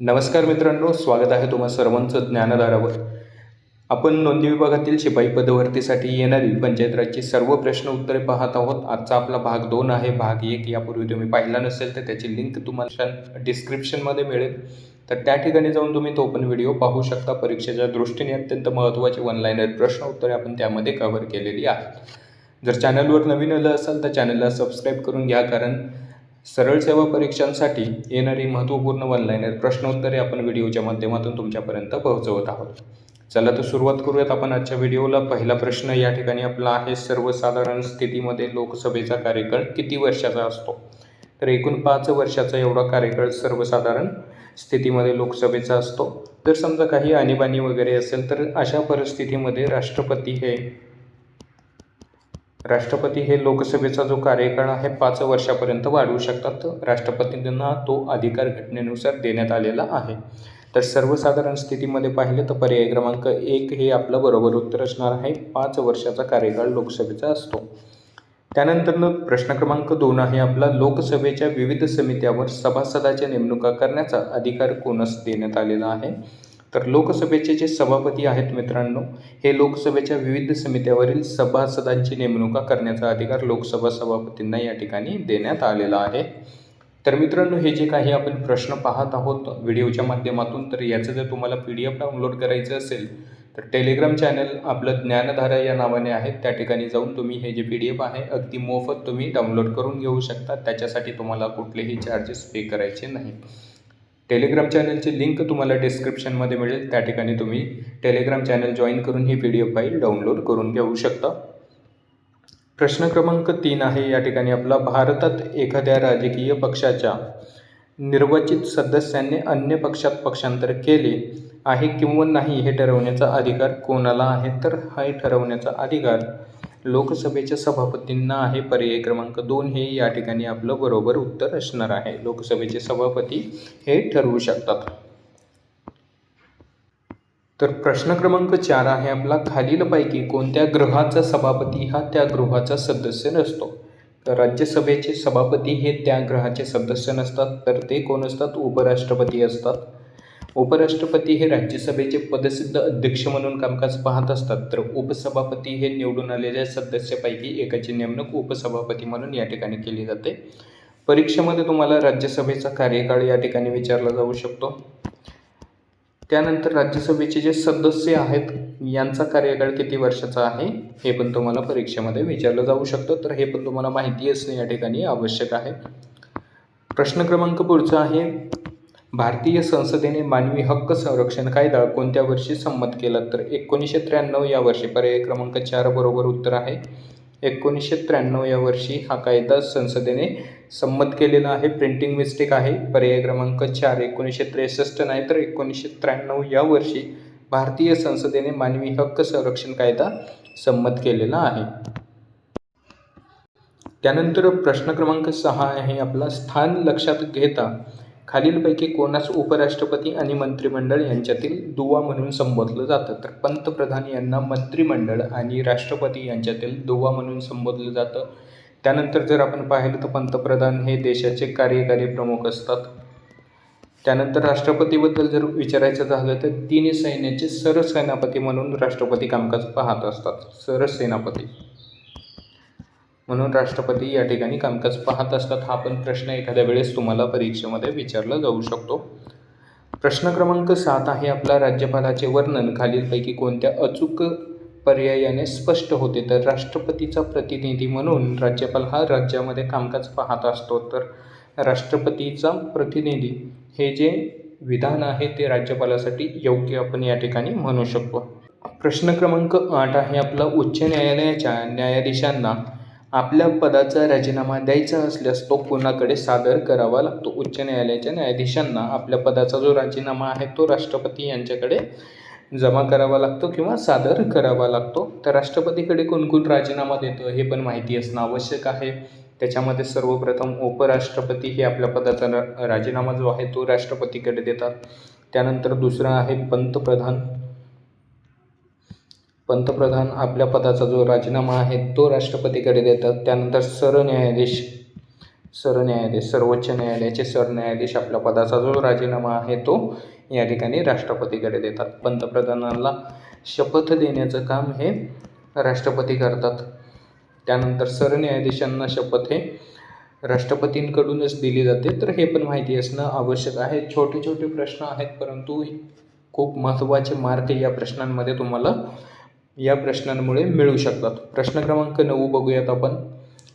नमस्कार मित्रांनो स्वागत आहे तुम्हा सर्वांचं ज्ञानदारावर आपण नोंदी विभागातील शिपाई पदभरतीसाठी येणारी पंचायत राजची सर्व प्रश्न उत्तरे पाहत आहोत. आजचा आपला भाग दोन आहे. भाग एक यापूर्वी तुम्ही पाहिला नसेल तर त्याची लिंक तुम्हाला डिस्क्रिप्शनमध्ये मिळेल. तर त्या ठिकाणी जाऊन तुम्ही तो पण व्हिडिओ पाहू शकता. परीक्षेच्या दृष्टीने अत्यंत महत्त्वाचे वन लाईनर प्रश्न उत्तरे आपण त्यामध्ये कव्हर केलेली आहेत. जर चॅनलवर नवीन आलं असाल तर चॅनलला सबस्क्राईब करून घ्या. कारण सरळ सेवा परीक्षांसाठी येणारी महत्त्वपूर्ण वन प्रश्नोत्तरे आपण व्हिडिओच्या माध्यमातून तुमच्यापर्यंत पोहोचवत आहोत. चला तर सुरुवात करूयात आपण आजच्या व्हिडिओला. पहिला प्रश्न या ठिकाणी आपला आहे सर्वसाधारण स्थितीमध्ये लोकसभेचा कार्यकाळ किती वर्षाचा असतो? तर एकूण पाच वर्षाचा एवढा कार्यकाळ सर्वसाधारण स्थितीमध्ये लोकसभेचा असतो. जर समजा काही आणीबाणी वगैरे असेल तर अशा परिस्थितीमध्ये राष्ट्रपती हे राष्ट्रपती हे लोकसभेचा जो कार्यकाळ आहे पाच वर्षापर्यंत वाढवू शकतात. राष्ट्रपतींना तो अधिकार घटनेनुसार देण्यात आलेला आहे. तर सर्वसाधारण स्थितीमध्ये पाहिलं तर पर्याय क्रमांक एक हे आपलं बरोबर उत्तर असणार आहे. पाच वर्षाचा कार्यकाळ लोकसभेचा असतो. त्यानंतर प्रश्न क्रमांक दोन आहे आपला. लोकसभेच्या विविध समित्यावर सभासदाच्या नेमणुका करण्याचा अधिकार कोणास देण्यात आलेला आहे? तर लोकसभेचे जे सभापती आहेत मित्रांनो हे लोकसभेच्या विविध समित्यावरील सभासदांची नेमणुका करण्याचा अधिकार लोकसभा सभापतींना या ठिकाणी देण्यात आलेला आहे. तर मित्रांनो हे जे काही आपण प्रश्न पाहत आहोत व्हिडिओच्या माध्यमातून तर याचं जर तुम्हाला पी डी एफ डाउनलोड करायचं असेल तर टेलिग्राम चॅनल आपलं ज्ञानधारा या नावाने आहे त्या ठिकाणी जाऊन तुम्ही हे जे पी डी एफ आहे अगदी मोफत तुम्ही डाउनलोड करून घेऊ शकता. त्याच्यासाठी तुम्हाला कुठलेही चार्जेस पे करायचे नाही. टेलिग्राम चॅनलची लिंक तुम्हाला डिस्क्रिप्शनमध्ये मिळेल. त्या ठिकाणी तुम्ही टेलिग्राम चॅनल जॉईन करून ही P D F file download करून घेऊ शकता. प्रश्न क्रमांक तीन आहे. या ठिकाणी आपला भारतात एखाद्या राजकीय पक्षाच्या निर्वाचित सदस्यांनी अन्य पक्षात पक्षांतर केले आहे किंवा नाही हे ठरवण्याचा अधिकार कोणाला आहे? तर हा ठरवण्याचा अधिकार लोकसभेच्या सभापतींना आहे पर्याय क्रमांक दोन हे या ठिकाणी आपलं बरोबर उत्तर असणार आहे. लोकसभेचे सभापती हे ठरवू शकतात. तर प्रश्न क्रमांक चार आहे आपला. खालीलपैकी कोणत्या ग्रहाचा सभापती हा त्या गृहाचा सदस्य नसतो? तर राज्यसभेचे सभापती हे त्या ग्रहाचे सदस्य नसतात. तर ते कोण असतात? उपराष्ट्रपती असतात. उपराष्ट्रपती हे राज्यसभेचे पदसिद्ध अध्यक्ष म्हणून कामकाज पाहत असतात तर उपसभापती हे निवडून आलेल्या सदस्यापैकी एकाची नेमणूक उपसभापती म्हणून या ठिकाणी केली जाते. परीक्षेमध्ये तुम्हाला राज्यसभेचा कार्यकाळ या ठिकाणी विचारला जाऊ शकतो. त्यानंतर राज्यसभेचे जे सदस्य आहेत यांचा कार्यकाळ किती वर्षाचा आहे हे पण तुम्हाला परीक्षेमध्ये विचारलं जाऊ शकतं. तर हे पण तुम्हाला माहिती असणे या ठिकाणी आवश्यक आहे. प्रश्न क्रमांक पुढचा आहे भारतीय संसदेने मानवी हक्क संरक्षण कायदा कोणत्या वर्षी संमत केला? तर एकोणीसशे त्र्याण्णव या वर्षी पर्याय क्रमांक चार बरोबर उत्तर आहे. एकोणीसशे त्र्याण्णव या वर्षी हा कायदा संसदेने संमत केलेला आहे. प्रिंटिंग मिस्टेक आहे. पर्याय क्रमांक चार एकोणीसशे त्रेसष्ट नाही तर एकोणीसशे त्र्याण्णव या वर्षी भारतीय संसदेने मानवी हक्क संरक्षण कायदा संमत केलेला आहे. त्यानंतर प्रश्न क्रमांक सहा आहे आपला. स्थान लक्षात घेता खालीलपैकी कोणास उपराष्ट्रपती आणि मंत्रिमंडळ यांच्यातील दुवा म्हणून संबोधलं जातं? तर पंतप्रधान यांना मंत्रिमंडळ आणि राष्ट्रपती यांच्यातील दुवा म्हणून संबोधलं जातं. त्यानंतर जर आपण पाहिलं तर पंतप्रधान हे देशाचे कार्यकारी प्रमुख असतात. त्यानंतर राष्ट्रपतीबद्दल जर विचारायचं झालं तर तिन्ही सैन्याचे सरसेनापती म्हणून राष्ट्रपती कामकाज पाहत असतात. सरसेनापती. म्हणून राष्ट्रपती या ठिकाणी कामकाज पाहत असतात. हा पण प्रश्न एखाद्या वेळेस तुम्हाला परीक्षेमध्ये विचारला जाऊ शकतो. प्रश्न क्रमांक सात आहे आपला. राज्यपालाचे वर्णन खालीलपैकी कोणत्या अचूक पर्यायाने स्पष्ट होते? तर राष्ट्रपतीचा प्रतिनिधी म्हणून राज्यपाल हा राज्यामध्ये कामकाज पाहत असतो. तर राष्ट्रपतीचा प्रतिनिधी हे जे विधान आहे ते राज्यपालासाठी योग्य आपण या ठिकाणी म्हणू शकतो. प्रश्न क्रमांक आठ आहे आपला. उच्च न्यायालयाच्या न्यायाधीशांना आपल्या पदाचा राजीनामा द्यायचा असल्यास तो कोणाकडे सादर करावा लागतो? उच्च न्यायालयाच्या न्यायाधीशांना आपल्या पदाचा जो राजीनामा आहे तो राष्ट्रपती यांच्याकडे जमा करावा लागतो किंवा सादर करावा लागतो? तर राष्ट्रपतीकडे कोणकोण राजीनामा देतो हे पण माहिती असणं आवश्यक आहे. त्याच्यामध्ये सर्वप्रथम उपराष्ट्रपती हे आपल्या पदाचा रा राजीनामा जो आहे तो राष्ट्रपतीकडे देतात. त्यानंतर दुसरा आहे पंतप्रधान. पंतप्रधान आपल्या पदाचा जो राजीनामा आहे तो राष्ट्रपतीकडे देतात. त्यानंतर सरन्यायाधीश सरन्यायाधीश सर्वोच्च न्यायालयाचे सरन्यायाधीश आपल्या पदाचा जो राजीनामा आहे तो या ठिकाणी राष्ट्रपतीकडे देतात. पंतप्रधानाला शपथ देण्याचं काम हे राष्ट्रपती करतात. त्यानंतर सरन्यायाधीशांना शपथ हे राष्ट्रपतींकडूनच दिली जाते. तर हे पण माहिती असणं आवश्यक आहे. छोटे छोटे प्रश्न आहेत परंतु खूप महत्त्वाचे मार्क या प्रश्नांमध्ये तुम्हाला या प्रश्नांमुळे मिळू शकतात. प्रश्न क्रमांक नऊ बघूयात आपण.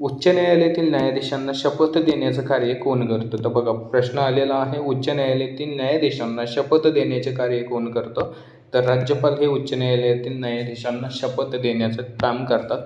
उच्च न्यायालयातील न्यायाधीशांना शपथ देण्याचं कार्य कोण करतं? तर बघा प्रश्न आलेला आहे उच्च न्यायालयातील न्यायाधीशांना शपथ देण्याचे कार्य कोण करतं? तर राज्यपाल हे उच्च न्यायालयातील न्यायाधीशांना शपथ देण्याचं काम करतात.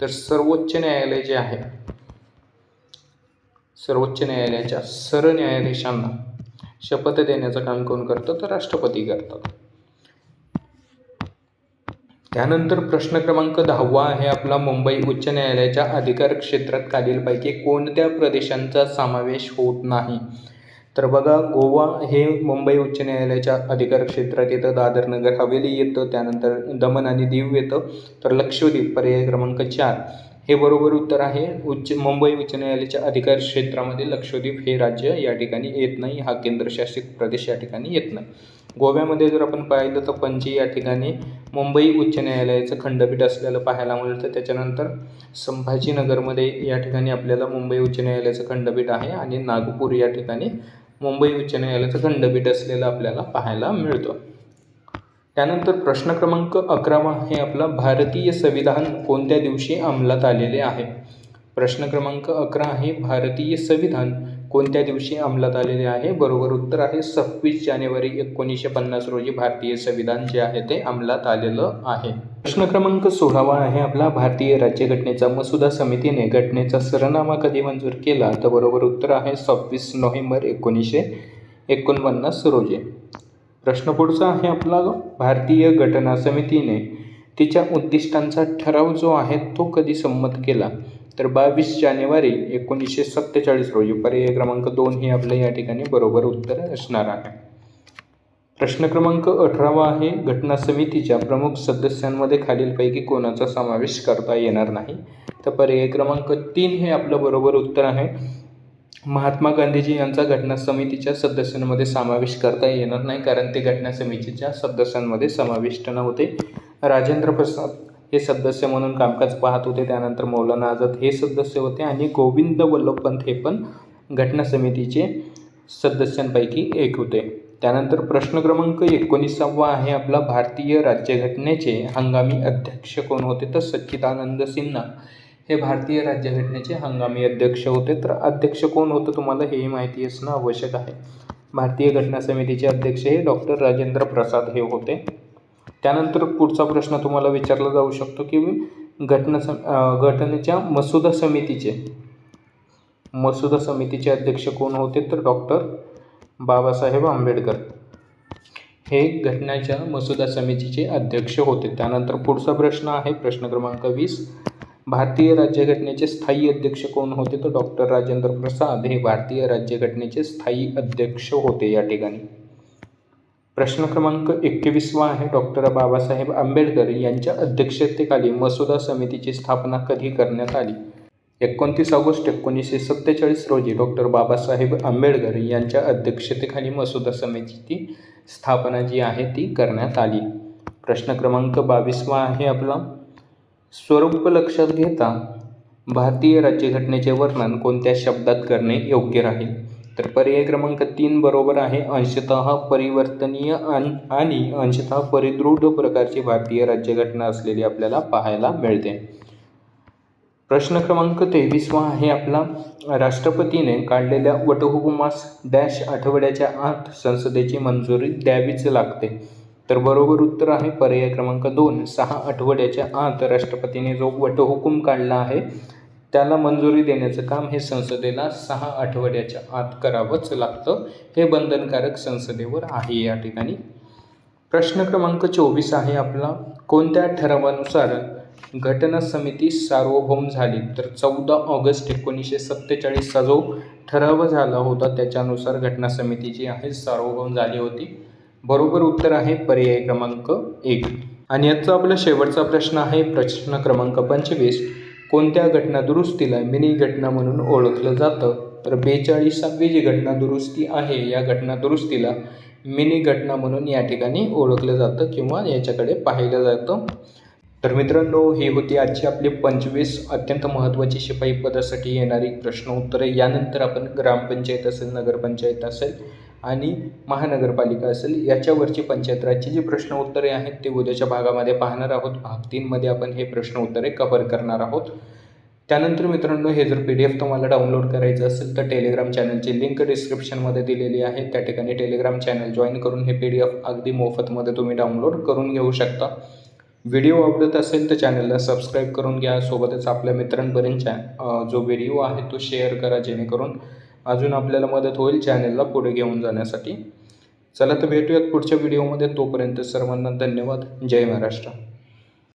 तर सर्वोच्च न्यायालय जे आहे सर्वोच्च न्यायालयाच्या सरन्यायाधीशांना शपथ देण्याचं काम कोण करतं? तर राष्ट्रपती करतात. त्यानंतर प्रश्न क्रमांक दहावा आहे आपला मुंबई उच्च न्यायालयाच्या अधिकार क्षेत्रात खालीलपैकी कोणत्या प्रदेशांचा समावेश होत नाही? तर बघा गोवा हे मुंबई उच्च न्यायालयाच्या अधिकार क्षेत्रात येतं दादर नगर हवेली येतं त्यानंतर दमन आणि दीव येतं. तर लक्षद्वीप पर्याय क्रमांक चार. हे बरोबर उत्तर आहे. उच्च मुंबई उच्च न्यायालयाच्या अधिकार क्षेत्रामध्ये लक्षद्वीप हे राज्य या ठिकाणी येत नाही. हा केंद्रशासित प्रदेश या ठिकाणी येत नाही. गोव्यामध्ये जर आपण पाहिलं तर पणजी या ठिकाणी मुंबई उच्च न्यायालयाचं खंडपीठ असलेलं पाहायला मिळतं. त्याच्यानंतर संभाजीनगरमध्ये या ठिकाणी आपल्याला मुंबई उच्च न्यायालयाचं खंडपीठ आहे आणि नागपूर या ठिकाणी मुंबई उच्च न्यायालयाचं खंडपीठ असलेलं आपल्याला पाहायला मिळतं. त्यानंतर प्रश्न क्रमांक अकरावा हे आपला भारतीय संविधान कोणत्या दिवशी अंमलात आलेले आहे? प्रश्न क्रमांक अकरा आहे भारतीय संविधान कोणत्या दिवशी अंमलात आलेले आहे? बरोबर उत्तर आहे सव्वीस जानेवारी एकोणीसशे पन्नास रोजी भारतीय संविधान जे आहे ते अंमलात आलेलं आहे. प्रश्न क्रमांक सोळावा आहे आपला भारतीय राज्यघटनेचा मसुदा समितीने घटनेचा सरनामा कधी मंजूर केला? तर बरोबर उत्तर आहे सव्वीस नोव्हेंबर एकोणीसशे एकोणपन्नास रोजी. प्रश्न पुढचा आहे आपला भारतीय घटना समितीने तिच्या उद्दिष्टांचा ठराव जो आहे तो कधी संमत केला? तर बावीस जानेवारी एकोणीसशे सत्तेचाळीस रोजी पर्याय क्रमांक दोन ही आपलं या ठिकाणी बरोबर उत्तर असणार आहे. प्रश्न क्रमांक अठरावा आहे. घटना समितीच्या प्रमुख सदस्यांमध्ये खालीलपैकी कोणाचा समावेश करता येणार नाही? तर पर्याय क्रमांक तीन हे आपलं बरोबर उत्तर आहे. महात्मा गांधीजी यांचा घटना समितीच्या सदस्यांमध्ये समावेश करता येणार नाही कारण ते घटना समितीच्या सदस्यांमध्ये समाविष्ट नव्हते. राजेंद्र प्रसाद हे सदस्य म्हणून कामकाज पाहत होते त्यानंतर मौलाना आझाद हे सदस्य होते आणि गोविंद वल्लभ पंत हे पण घटना समितीचे सदस्यांपैकी एक होते. त्यानंतर प्रश्न क्रमांक एकोणीसावा आहे आपला भारतीय राज्यघटनेचे हंगामी अध्यक्ष कोण होते? तर सच्चिदानंद सिन्हा. हे भारतीय राज्यघटनेचे हंगामी अध्यक्ष होते. तर अध्यक्ष कोण होतं तुम्हाला हेही माहिती असणं आवश्यक आहे. भारतीय घटना समितीचे अध्यक्ष हे डॉक्टर राजेंद्र प्रसाद हे होते. त्यानंतर पुढचा प्रश्न तुम्हाला विचारला जाऊ शकतो की घटना सम घटनेच्या मसुदा समितीचे मसुदा समितीचे अध्यक्ष कोण होते तर डॉक्टर बाबासाहेब आंबेडकर हे घटनेच्या मसुदा समितीचे अध्यक्ष होते. त्यानंतर पुढचा प्रश्न आहे प्रश्न क्रमांक वीस. भारतीय राज्यघटनेचे स्थायी अध्यक्ष कोण होते? तर डॉक्टर राजेंद्र प्रसाद हे भारतीय राज्यघटनेचे स्थायी अध्यक्ष होते या ठिकाणी. प्रश्न क्रमांक एकवीसवा आहे. डॉक्टर बाबासाहेब आंबेडकर यांच्या अध्यक्षतेखाली मसुदा समितीची स्थापना कधी करण्यात आली? एकोणतीस ऑगस्ट एकोणीसशे सत्तेचाळीस रोजी डॉक्टर बाबासाहेब आंबेडकर यांच्या अध्यक्षतेखाली मसुदा समितीची स्थापना जी आहे ती करण्यात आली. प्रश्न क्रमांक बावीसवा आहे आपला. स्वरूप लक्षात घेता भारतीय राज्यघटनेचे वर्णन कोणत्या शब्दात करणे योग्य राहील? तर पर्याय क्रमांक तीन बरोबर आहे. अंशतः परिवर्तनीय आणि अंशतः परिदृढ प्रकारची भारतीय राज्यघटना असलेली आपल्याला पाहायला मिळते. प्रश्न क्रमांक तेवीसवा आहे आपला. राष्ट्रपतीने काढलेल्या वटहुकुमास डॅश आठवड्याच्या आत संसदेची मंजुरी द्यावीच लागते. तर बरोबर उत्तर आहे. पर्याय क्रमांक दोन सहा आठवड्याच्या आत राष्ट्रपतीने जो वटहुकूम काढला आहे त्याला मंजुरी देण्याचं काम हे संसदेला सहा आठवड्याच्या आत करावंच लागतं. हे बंधनकारक संसदेवर आहे या ठिकाणी. प्रश्न क्रमांक चोवीस आहे आपला. कोणत्या ठरावानुसार घटना समिती सार्वभौम झाली? तर चौदा ऑगस्ट एकोणीसशे सत्तेचाळीसचा जो ठराव झाला होता त्याच्यानुसार घटना समिती जी आहे सार्वभौम झाली होती. बरोबर उत्तर आहे पर्याय क्रमांक एक. आणि याचा आपला शेवटचा प्रश्न आहे प्रश्न क्रमांक पंचवीस. कोणत्या घटना दुरुस्तीला मिनी घटना म्हणून ओळखलं जातं? तर बेचाळीसावी जी घटना दुरुस्ती आहे या घटना दुरुस्तीला मिनी घटना म्हणून या ठिकाणी ओळखलं जातं किंवा याच्याकडे पाहिलं जातं. तर मित्रांनो ही होती आजची आपली पंचवीस अत्यंत महत्त्वाची शिपाई पदासाठी येणारी प्रश्न उत्तरे यानंतर आपण ग्रामपंचायत असेल नगरपंचायत असेल आणि महानगरपालिका असेल याच्यावरची पंचायत राजची जी प्रश्न उत्तरे आहेत ते उद्याच्या भागामध्ये पाहणार आहोत. भाग तीनमध्ये आपण हे प्रश्न उत्तरे कव्हर करणार आहोत. त्यानंतर मित्रांनो हे जर पी डी एफ तुम्हाला डाउनलोड करायचं असेल तर टेलिग्राम चॅनलची लिंक डिस्क्रिप्शनमध्ये दिलेली आहे. त्या ठिकाणी टेलिग्राम चॅनल जॉईन करून हे पी डी एफ अगदी मोफतमध्ये तुम्ही डाउनलोड करून घेऊ शकता. व्हिडिओ आवडत असेल तर चॅनलला सबस्क्राईब करून घ्या. सोबतच आपल्या मित्रांपर्यंत चॅ जो व्हिडिओ आहे तो शेअर करा जेणेकरून अजून आपल्याला मदत होईल चॅनलला पुढे घेऊन जाण्यासाठी. चला तर भेटूयात पुढच्या व्हिडिओमध्ये तोपर्यंत सर्वांना धन्यवाद. जय महाराष्ट्र.